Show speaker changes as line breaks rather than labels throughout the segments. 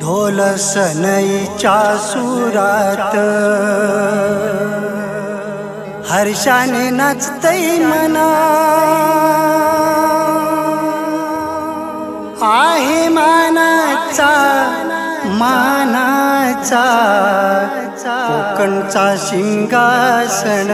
ढोल सनईच्या सुरात हर्षाने नाचतई मना। आहे मानाचा मानाचा कोकणचा सिंहासन।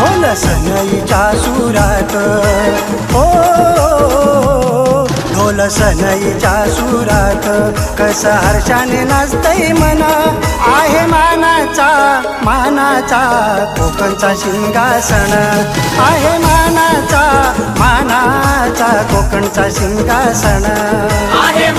ढोल सनईच्या सुरात. हो ढोल सनईच्या सुरात. कस हर्षाने नाचतय मना आहे मानाचा मानाचा कोकणचा सिंहासन. आहे मानाचा मानाचा कोकणचा सिंहासन.
आहे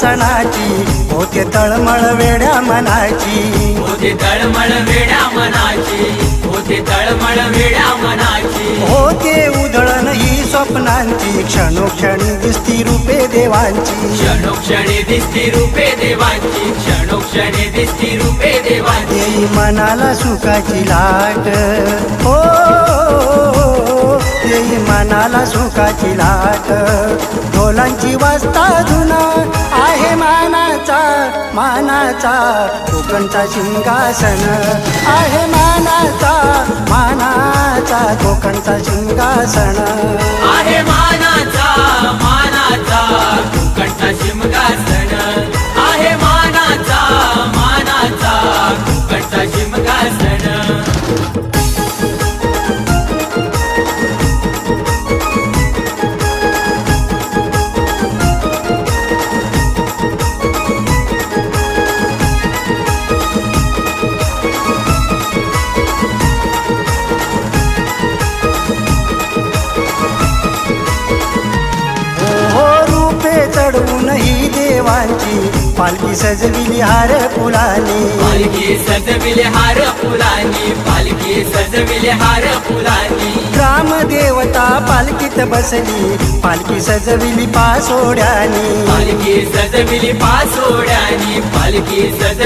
सणाची होते तळमळ वेड्या मनाची.
होते तळमळ वेड्या मनाची होते तळमळ वेड्या मनाची.
होते उधळण ही स्वप्नांची क्षणोक्षणी दिसती रूपे देवांची.
क्षणोक्षणी दिसती रूपे देवांची क्षणोक्षणी दिसती रूपे देवांची.
मनाला सुखाची लाट. हो मनाला सुखाची लाट. ढोलांची वाजता धुना मानाचा कोकणचा सिंहासन आहे मानाचा मानाचा कोकणचा सिंहासन
आहे मानाचा मानाचा कोकणचा सिंहासन आहे मानाचा मानाचा कोकणचा
ही देवांची पालखी सजविली हार फुलानी.
पालखी सजविले हार फुलानी पालखी सजविले हार फुलानी.
ग्रामदेवता पालखीत बसली पालखी सजविली पासोड्यानी
पालखी सजविली पासोड्यानी पालखी सज